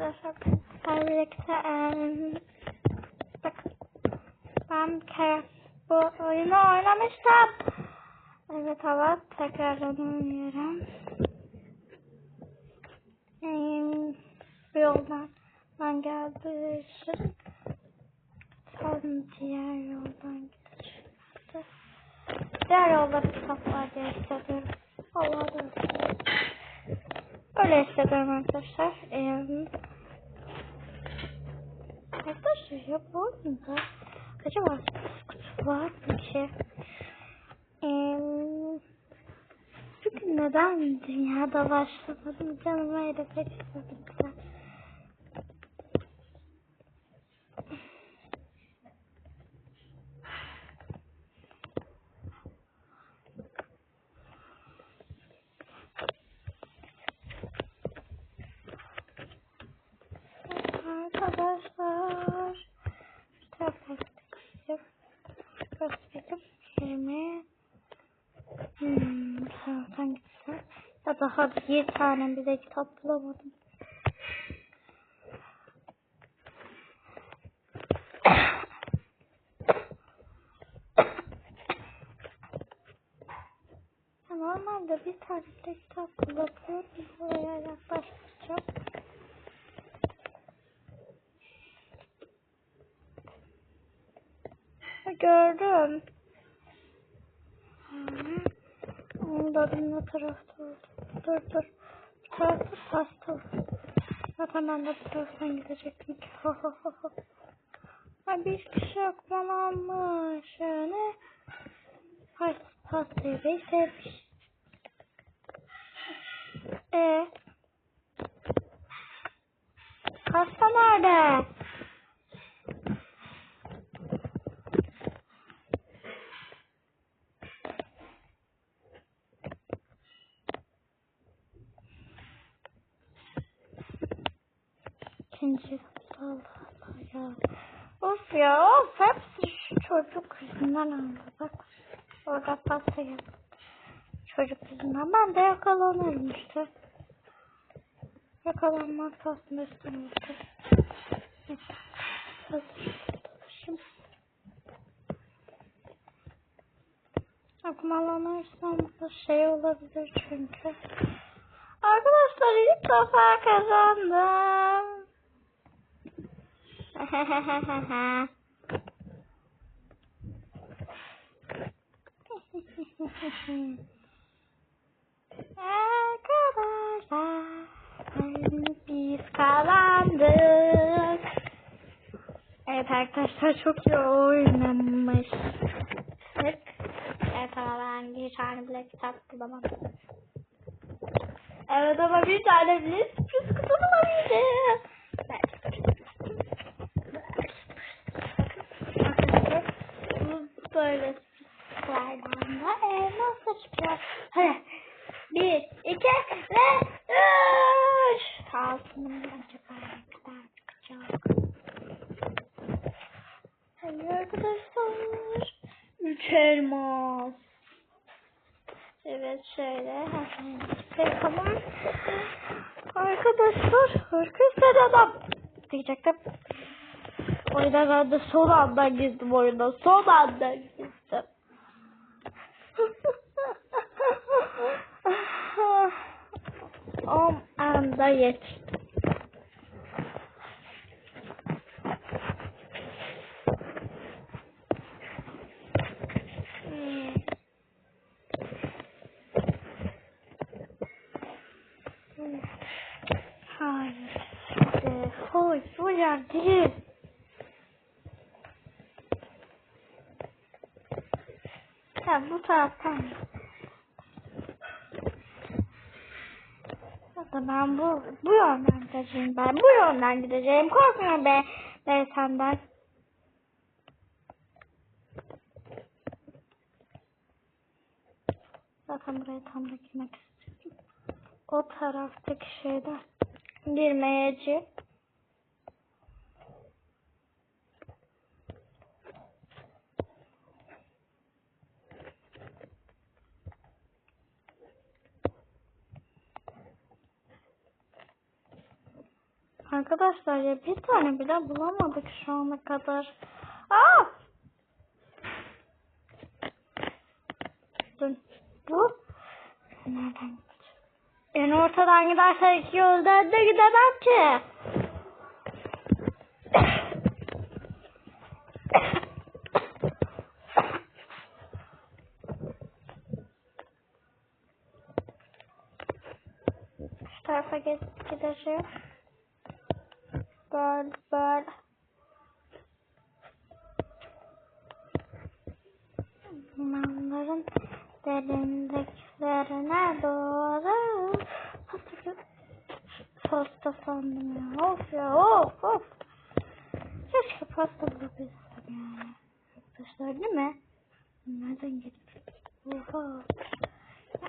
arkadaşlar birlikte bakın ben kere bu oyunu oynamıştım. Evet hava tekrardan oynuyorum. Bu yoldan ben geldiği için diğer yoldan geçti. Diğer yolda bir kitap var diye. Allah'ım. Öyle hissediyorum arkadaşlar. Ee, arkadaşlar ya bu oyunda acaba kutu var mı ki? Ee, çünkü neden dünyada başlamadım canım öyle pek istedim. Arkadaşlar kitap göstereyim yerime hmm, bu taraftan gitsem daha bir tane bile kitap bulamadım Normalde bir tane bile kitap bulabiliyorum. Buraya yaklaştıracağım. Gördüm. Onun da ne tarafta oldu? Dur dur. Bu tarafta pasta. Zaten ben de bu gidecektim. Ho ho ho ho. Ha bir kişi akmalanmış. Yani. Hayır pastayı bey sevmiş. E Pasta nerede? İkinci Allah Allah ya. Of ya of hepsi şu çocuk yüzünden oldu bak. Orada pasta yap. Çocuk yüzünden ben de yakalanırım işte. Yakalanmak aslında istemiyorum. Şimdi. Akumalanırsam da şey olabilir çünkü. Arkadaşlar ilk defa kazandım. Arkadaşlar biz kazandık. Evet arkadaşlar çok iyi oynamıştık. Evet ama ben bir tane bile kitap bulamadım. Evet ama bir tane bile sürpriz kutu bulabildim. Arkadaşlar bu böyle sürprizlerden da elma. Hadi. Bir, iki ve üç. Kalsın acaba ne kadar çıkacak. Hadi arkadaşlar. Üç elmas. Evet şöyle yapalım. Arkadaşlar arkadaşlar adam diyecektim. O yüzden ben son anda girdim oyuna. Son anda girdim. o anda yetiştim. Hmm. Hayır. Hoy, uyan değil. Sen bu taraftan. Zaten ben bu bu yönden gideceğim. Ben bu yönden gideceğim. Korkmuyorum be, be senden. Zaten buraya tam da girmek istiyorum. O taraftaki şeyden girmeyeceğim. Arkadaşlar ya bir tane bile bulamadık şu ana kadar. Aa! Dur. Bu nereden? En ortadan giderse iki yoldan da gidemem ki. Şu tarafa gideceğim. Böyle. Bunların derinliklerine doğru pasta, sandım ya. Of ya of of. Keşke pasta bulabilsem ya. Arkadaşlar değil mi? Nereden geldi? Oha.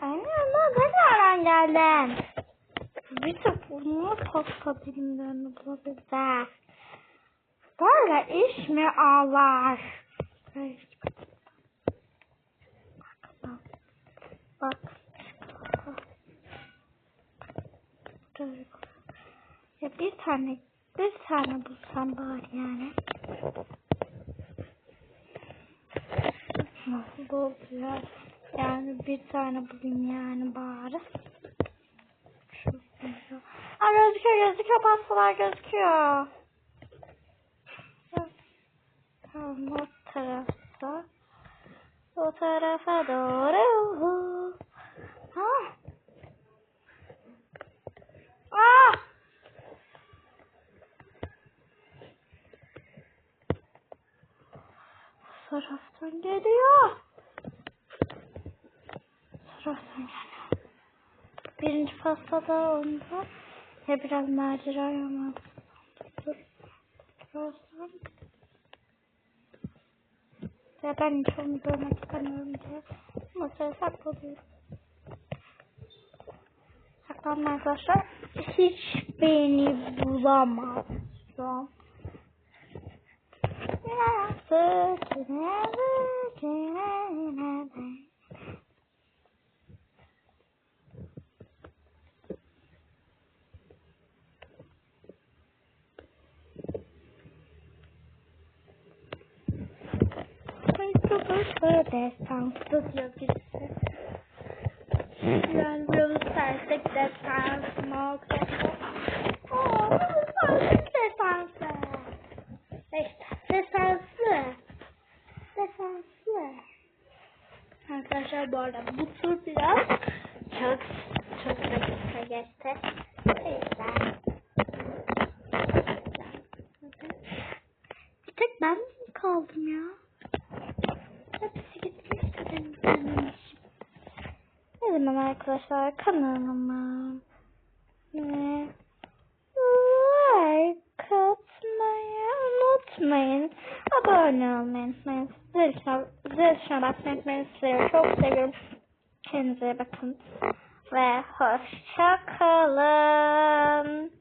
Anne ama ben nereden geldin? Bir tık bunu pasta bilimlerini bulabilsem. Böyle iş mi ağlar? Bak. Dur. Ya bir tane bir tane bulsam bari yani. Nasıl oluyor? Yani bir tane bulayım yani bari. Şu gözüküyor. Aa gözüküyor gözüküyor pastalar gözüküyor. Tamam o tarafta. O tarafa doğru. Ha. Aa! Bu taraftan geliyor. Bu taraftan geliyor. Birinci pastada onda. Ya biraz macera ama. Ya ben hiç onu görmek istemiyorum diye. Masaya saklıyorum. Saklanma arkadaşlar. Hiç beni bulamaz. Şu an. Destansı diyor birisi. Yani Brawl Stars'taki destansı mı okuyacak? Ooo Brawl Stars'taki destansı. Destansı. Destansı. Arkadaşlar bu arada bu tur biraz çok çok dakika geçti. İşte. Bir tek ben mi kaldım ya? Zaman arkadaşlar kanalıma ve like atmayı unutmayın. Abone olmayı unutmayın. Zil tuşuna, zil tuşuna çok seviyorum. Kendinize bakın. Ve hoşça kalın.